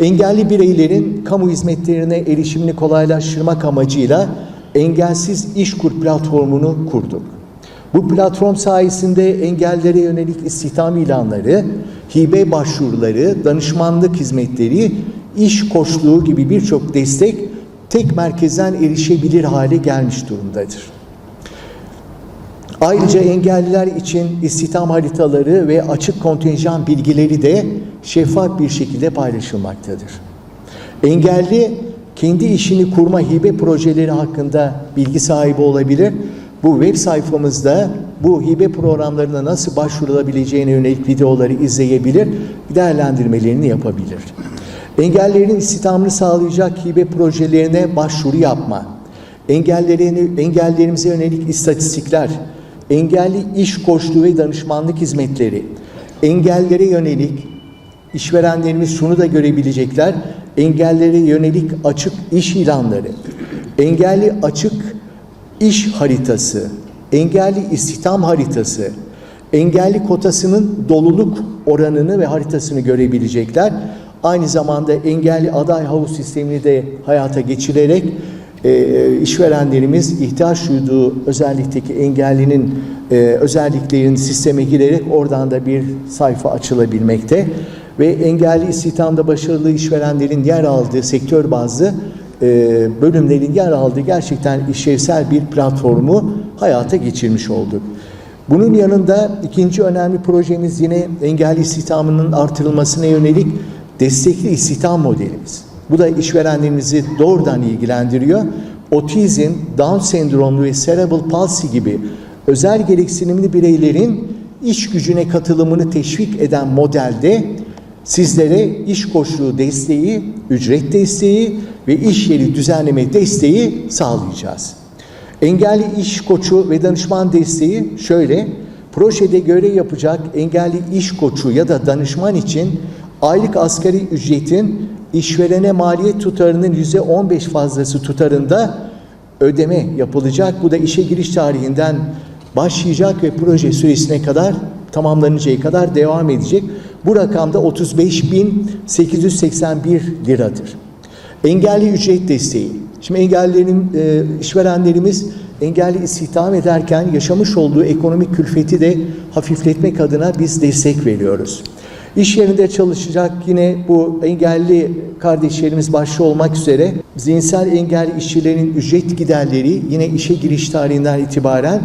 Engelli bireylerin kamu hizmetlerine erişimini kolaylaştırmak amacıyla Engelsiz İşkur platformunu kurduk. Bu platform sayesinde engellere yönelik istihdam ilanları, hibe başvuruları, danışmanlık hizmetleri, iş koçluğu gibi birçok destek tek merkezden erişebilir hale gelmiş durumdadır. Ayrıca engelliler için istihdam haritaları ve açık kontenjan bilgileri de şeffaf bir şekilde paylaşılmaktadır. Engelli kendi işini kurma hibe projeleri hakkında bilgi sahibi olabilir. Bu web sayfamızda bu hibe programlarına nasıl başvurulabileceğine yönelik videoları izleyebilir, değerlendirmelerini yapabilir. Engellerin istihdamını sağlayacak hibe projelerine başvuru yapma, engellerini, engellerimize yönelik istatistikler, engelli iş koçluğu ve danışmanlık hizmetleri, engellere yönelik işverenlerimiz şunu da görebilecekler, engellere yönelik açık iş ilanları, engelli açık iş haritası, engelli istihdam haritası, engelli kotasının doluluk oranını ve haritasını görebilecekler. Aynı zamanda engelli aday havuz sistemini de hayata geçirerek e, işverenlerimiz ihtiyaç duyduğu özellikteki engellinin e, özelliklerini sisteme girerek oradan da bir sayfa açılabilmekte ve engelli istihdamda başarılı işverenlerin yer aldığı sektör bazlı e, bölümlerin yer aldığı gerçekten işlevsel bir platformu hayata geçirmiş olduk. Bunun yanında ikinci önemli projemiz yine engelli istihdamının artırılmasına yönelik destekli istihdam modelimiz. Bu da işverenlerimizi doğrudan ilgilendiriyor. Otizm, Down sendromlu ve cerebral palsy gibi özel gereksinimli bireylerin iş gücüne katılımını teşvik eden modelde sizlere iş koçluğu desteği, ücret desteği ve iş yeri düzenleme desteği sağlayacağız. Engelli iş koçu ve danışman desteği şöyle, projede görev yapacak engelli iş koçu ya da danışman için aylık asgari ücretin işverene maliyet tutarının yüzde 15 fazlası tutarında ödeme yapılacak. Bu da işe giriş tarihinden başlayacak ve proje süresine kadar tamamlanıncaya kadar devam edecek. Bu rakamda 35.881 liradır. Engelli ücret desteği. Şimdi engellilerin, e, işverenlerimiz engelli istihdam ederken yaşamış olduğu ekonomik külfeti de hafifletmek adına biz destek veriyoruz. İş yerinde çalışacak yine bu engelli kardeşlerimiz başta olmak üzere zihinsel engelli işçilerin ücret giderleri yine işe giriş tarihinden itibaren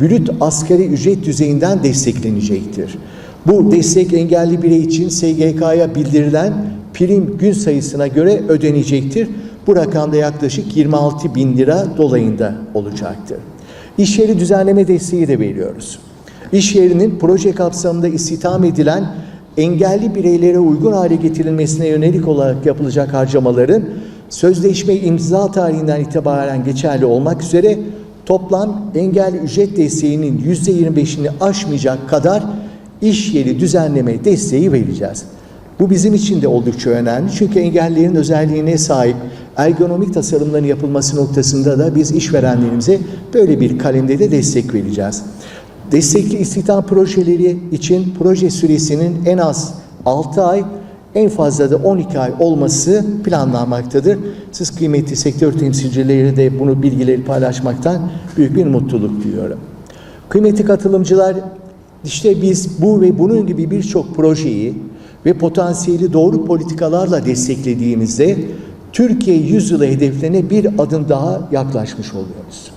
brüt asgari ücret düzeyinden desteklenecektir. Bu destek engelli birey için SGK'ya bildirilen prim gün sayısına göre ödenecektir. Bu rakamda yaklaşık 26 bin lira dolayında olacaktır. İş yeri düzenleme desteği de veriyoruz. İş yerinin proje kapsamında istihdam edilen engelli bireylere uygun hale getirilmesine yönelik olarak yapılacak harcamaların sözleşme imza tarihinden itibaren geçerli olmak üzere toplam engelli ücret desteğinin %25'ini aşmayacak kadar iş yeri düzenleme desteği vereceğiz. Bu bizim için de oldukça önemli çünkü engellilerin özelliğine sahip ergonomik tasarımların yapılması noktasında da biz işverenlerimize böyle bir kalemde de destek vereceğiz. Destekli istihdam projeleri için proje süresinin en az 6 ay, en fazla da 12 ay olması planlanmaktadır. Siz kıymetli sektör temsilcileri de bunu bilgileri paylaşmaktan büyük bir mutluluk duyuyorum. Kıymetli katılımcılar, işte biz bu ve bunun gibi birçok projeyi ve potansiyeli doğru politikalarla desteklediğimizde Türkiye yüzyılı hedeflerine bir adım daha yaklaşmış oluyoruz.